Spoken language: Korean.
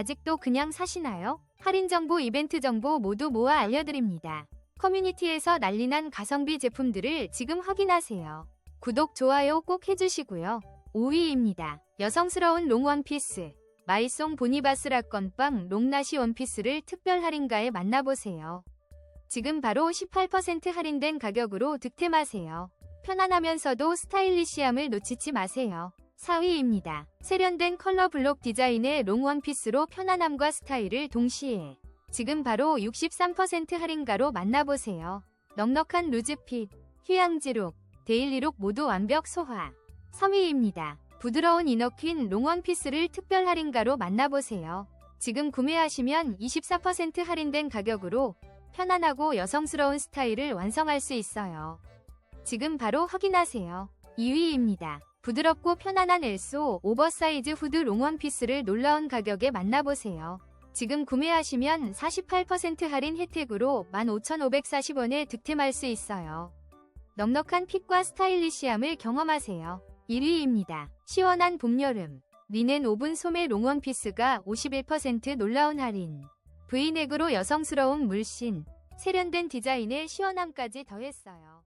아직도 그냥 사시나요? 할인 정보, 이벤트 정보 모두 모아 알려드립니다. 커뮤니티에서 난리난 가성비 제품들을 지금 확인하세요. 구독, 좋아요 꼭 해주시고요. 5위입니다. 여성스러운 롱 원피스. 마이송 보니바스라 건빵 롱나시 원피스를 특별 할인가에 만나보세요. 지금 바로 18% 할인된 가격으로 득템하세요. 편안하면서도 스타일리시함을 놓치지 마세요. 4위입니다. 세련된 컬러 블록 디자인의 롱 원피스로 편안함과 스타일을 동시에 지금 바로 63% 할인가로 만나보세요. 넉넉한 루즈핏, 휴양지룩, 데일리룩 모두 완벽 소화. 3위입니다. 부드러운 이너퀸 롱 원피스를 특별 할인가로 만나보세요. 지금 구매하시면 24% 할인된 가격으로 편안하고 여성스러운 스타일을 완성할 수 있어요. 지금 바로 확인하세요. 2위입니다. 부드럽고 편안한 엘소 오버사이즈 후드 롱원피스를 놀라운 가격에 만나보세요. 지금 구매하시면 48% 할인 혜택으로 15,540원에 득템할 수 있어요. 넉넉한 핏과 스타일리시함을 경험하세요. 1위입니다. 시원한 봄, 여름. 리넨 오븐 소매 롱원피스가 51% 놀라운 할인. 브이넥으로 여성스러운 물씬, 세련된 디자인에 시원함까지 더했어요.